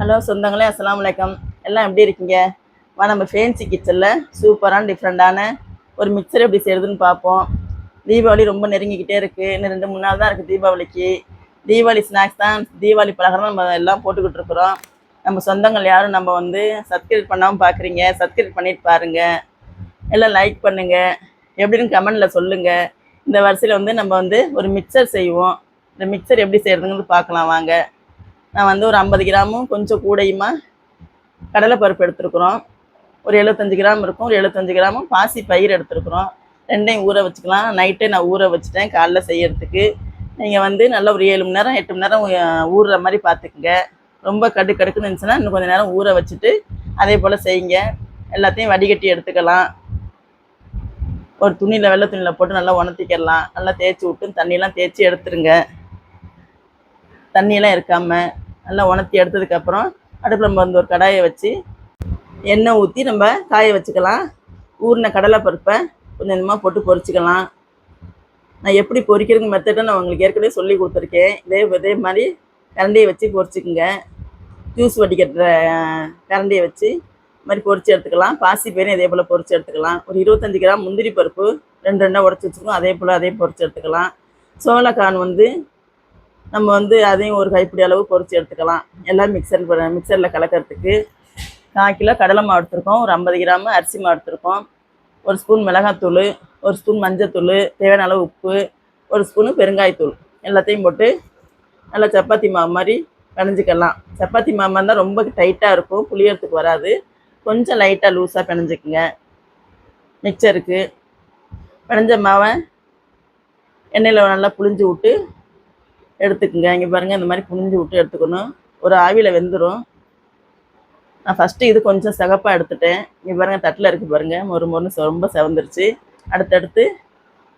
Hello சொந்தங்களே அஸ்லாம் வலைக்கம் எல்லாம் எப்படி இருக்கீங்க? வா நம்ம ஃபேன்சி கிச்சனில் சூப்பரான டிஃப்ரெண்ட்டான ஒரு மிக்சர் எப்படி செய்கிறதுன்னு பார்ப்போம். தீபாவளி ரொம்ப நெருங்கிக்கிட்டே இருக்குது இன்னும் ரெண்டு மூணு நாள் தான் இருக்குது தீபாவளிக்கு. தீபாவளி ஸ்நாக்ஸ் தான் தீபாவளி பலகாரம் நம்ம எல்லாம் போட்டுக்கிட்டு இருக்கிறோம். நம்ம சொந்தங்கள் யாரும் நம்ம வந்து சப்ஸ்கிரைப் பண்ணாமல் பார்க்குறீங்க சப்ஸ்கிரைப் பண்ணிட்டு பாருங்கள் எல்லாம் லைக் பண்ணுங்கள் எப்படின்னு கமெண்டில் சொல்லுங்கள் இந்த வரிசையில் வந்து நம்ம வந்து ஒரு மிக்சர் செய்வோம். இந்த மிக்சர் எப்படி செய்கிறதுங்கிறது பார்க்கலாம் வாங்க. நான் வந்து ஒரு ஐம்பது கிராமும் கொஞ்சம் கூடையுமா கடலைப்பருப்பு எடுத்துருக்குறோம். ஒரு எழுபத்தஞ்சு கிராம் இருக்கும். ஒரு எழுபத்தஞ்சு கிராமும் பாசி பயிர் எடுத்துருக்குறோம். ரெண்டையும் ஊற வச்சுக்கலாம். நைட்டே நான் ஊற வச்சுட்டேன் காலைல செய்யறதுக்கு. நீங்கள் வந்து நல்லா ஒரு ஏழு மணி நேரம் எட்டு மணி நேரம் ஊறுற மாதிரி பார்த்துக்குங்க ரொம்ப கடு கடுக்குன்னு இருந்துச்சுன்னா இன்னும் கொஞ்சம் நேரம் ஊற வச்சுட்டு அதே போல் செய்யுங்க. எல்லாத்தையும் வடிகட்டி எடுத்துக்கலாம். ஒரு துணியில் வெள்ளை துணியில் போட்டு நல்லா உணர்த்திக்கிடலாம் நல்லா தேய்ச்சி விட்டு தண்ணியெல்லாம் தேய்ச்சி எடுத்துருங்க. தண்ணியெல்லாம் இருக்காமல் நல்லா உணர்த்தி எடுத்ததுக்கப்புறம் அடுப்பில் நம்ம வந்து ஒரு கடாயை வச்சு எண்ணெய் ஊற்றி நம்ம காய வச்சுக்கலாம். ஊறின கடலை பருப்பை கொஞ்சம் கொஞ்சமாக போட்டு பொரிச்சிக்கலாம். நான் எப்படி பொரிக்கிறதுக்கு மெத்தடை நான் உங்களுக்கு ஏற்கனவே சொல்லி கொடுத்துருக்கேன். இதே இதே மாதிரி கரண்டியை வச்சு பொரிச்சுக்குங்க. ஜூஸ் வடிக்கிற கரண்டியை வச்சு இது மாதிரி பொரித்து எடுத்துக்கலாம். பாசி பயிரும் இதே போல் பொரித்து எடுத்துக்கலாம். ஒரு இருபத்தஞ்சி கிராம் முந்திரி பருப்பு ரெண்டு ரெண்டாக உடச்சி வச்சுருக்கோம் அதே போல் அதே பொரிச்சு எடுத்துக்கலாம். சோளக்கான் வந்து நம்ம வந்து அதையும் ஒரு கைப்பிடி அளவு பொறிச்சு எடுத்துக்கலாம். எல்லாம் மிக்சர் மிக்சரில் கலக்கிறதுக்கு. கால் கிலோ கடலை மாவு எடுத்துருக்கோம். ஒரு ஐம்பது கிராம் அரிசி மாவு எடுத்துருக்கோம். ஒரு ஸ்பூன் மிளகாத்தூள் ஒரு ஸ்பூன் மஞ்சத்தூள் தேவையான அளவு உப்பு ஒரு ஸ்பூனு பெருங்காயத்தூள் எல்லாத்தையும் போட்டு நல்லா சப்பாத்தி மாவு மாதிரி பிணைஞ்சிக்கலாம் சப்பாத்தி மாவு இருந்தால் ரொம்ப டைட்டாக இருக்கும். புளியறதுக்கு வராது. கொஞ்சம் லைட்டாக லூஸாக பிணைஞ்சிக்குங்க மிக்சருக்கு பிணைஞ்ச மாவை எண்ணெயில் நல்லா புழிஞ்சு விட்டு எடுத்துக்குங்க. இங்கே பாருங்கள் இந்த மாதிரி புழிஞ்சு விட்டு எடுத்துக்கணும். ஒரு ஆவியில் வெந்துடும் நான் ஃபஸ்ட்டு இது கொஞ்சம் சிகப்பாக எடுத்துட்டேன். இங்கே பாருங்கள் தட்டில் இருக்குது பாருங்கள் மொறு மொறுன்னு ரொம்ப செவந்துருச்சு. அடுத்தடுத்து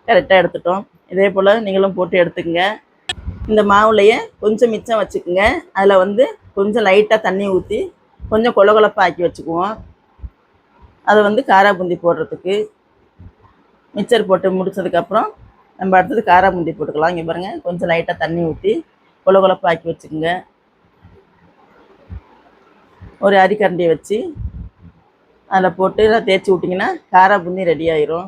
கரெக்டாக எடுத்துட்டோம். இதே போல் நீங்களும் போட்டு எடுத்துக்கோங்க. இந்த மாவுலையே கொஞ்சம் மிச்சம் வச்சுக்கோங்க. அதில் வந்து கொஞ்சம் லைட்டாக தண்ணி ஊற்றி கொஞ்சம் கொல கொலப்பாக ஆக்கி வச்சுக்குவோம். அதை வந்து காரா பூந்தி போடுறதுக்கு. மிக்சர் போட்டு முடிச்சதுக்கப்புறம் நம்ம அடுத்தது காராமுந்தி போட்டுக்கலாம். இங்கே பாருங்கள் கொஞ்சம் லைட்டாக தண்ணி ஊற்றி கொல கொலப்பாக வச்சுக்கோங்க. ஒரு அரிக்கரண்டியை வச்சு அதில் போட்டு எல்லாம் தேய்ச்சி விட்டிங்கன்னா காரா பூந்தி ரெடி ஆயிரும்.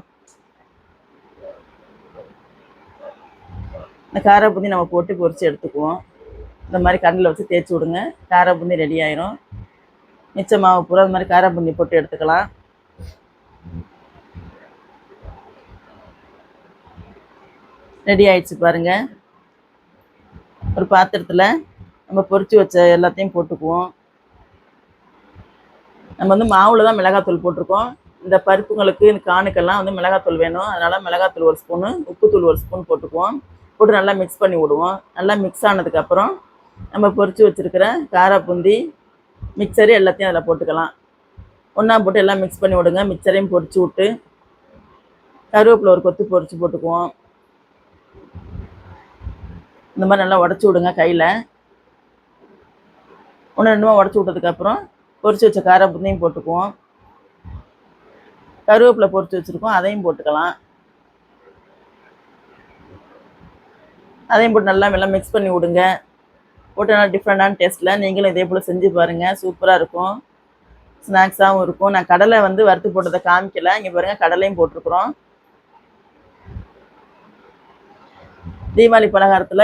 இந்த காரா பூந்தி நம்ம போட்டு பொரித்து எடுத்துக்குவோம். இந்த மாதிரி கண்ணில் வச்சு தேய்ச்சி விடுங்க. காரா பூந்தி ரெடி ஆயிரும். மிச்ச மாவு பூரா இந்த மாதிரி காரா பூந்தி போட்டு எடுத்துக்கலாம். ரெடி ஆயிடுச்சு பாருங்க. ஒரு பாத்திரத்தில் நம்ம பொறிச்சு வச்ச எல்லாத்தையும் போட்டுக்குவோம். நம்ம வந்து மாவில் தான் மிளகாத்தூள் போட்டிருக்கோம். இந்த பருப்புங்களுக்கு இந்த காணுக்கெல்லாம் வந்து மிளகாத்தூள் வேணும். அதனால் மிளகாத்தூள் ஒரு ஸ்பூனு உப்புத்தூள் ஒரு ஸ்பூன் போட்டுக்குவோம். போட்டு நல்லா மிக்ஸ் பண்ணி விடுவோம். நல்லா மிக்ஸ் ஆனதுக்கப்புறம் நம்ம பொறிச்சு வச்சுருக்கிற காரா மிக்சரு எல்லாத்தையும் அதில் போட்டுக்கலாம். ஒன்றா போட்டு எல்லாம் மிக்ஸ் பண்ணி விடுங்க. மிக்சரையும் பொறிச்சு விட்டு கருவேப்பிலை ஒரு கொத்து பொறிச்சு போட்டுக்குவோம். இந்த மாதிரி நல்லா உடச்சி விடுங்க கையில். ஒன்று ரெண்டுமா உடச்சி விட்டதுக்கப்புறம் பொறிச்சு வச்ச கார பூந்தையும் போட்டுக்குவோம். கருவேப்பிலை பொறிச்சு வச்சுருக்கோம் அதையும் போட்டுக்கலாம். அதையும் போட்டு நல்லா எல்லாம் மிக்ஸ் பண்ணி விடுங்க. போட்டு நல்லா டிஃப்ரெண்டான டேஸ்ட்டில் நீங்களும் இதே போல் செஞ்சு பாருங்கள் சூப்பராக இருக்கும். ஸ்நாக்ஸாகவும் இருக்கும். நான் கடலை வந்து வறுத்து போட்டதை காமிக்கல. இங்கே பாருங்கள் கடலையும் போட்டிருக்குறோம். தீபாவளி பலகாரத்தில்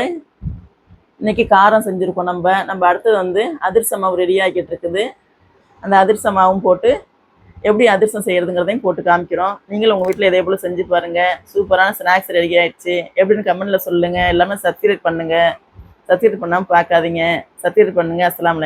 இன்னைக்கு காரம் செஞ்சுருக்கோம் நம்ம. நம்ம அடுத்தது வந்து அதிர்சம் மாவு ரெடி ஆகிட்டு இருக்குது. அந்த அதிர்சம் மாவும் போட்டு எப்படி அதிர்சம் செய்கிறதுங்கிறதையும் போட்டு காமிக்கிறோம். நீங்களும் உங்கள் வீட்டில் இதே போல் செஞ்சு பாருங்கள் சூப்பரான ஸ்நாக்ஸ் ரெடி ஆகிடுச்சு எப்படின்னு கமெண்ட்டில் சொல்லுங்கள் எல்லாமே சப்ஸ்கிரைப் பண்ணுங்கள் சப்ஸ்கிரைப் பண்ணாமல் பார்க்காதீங்க. சப்ஸ்கிரைப் பண்ணுங்கள் அஸ்லாம்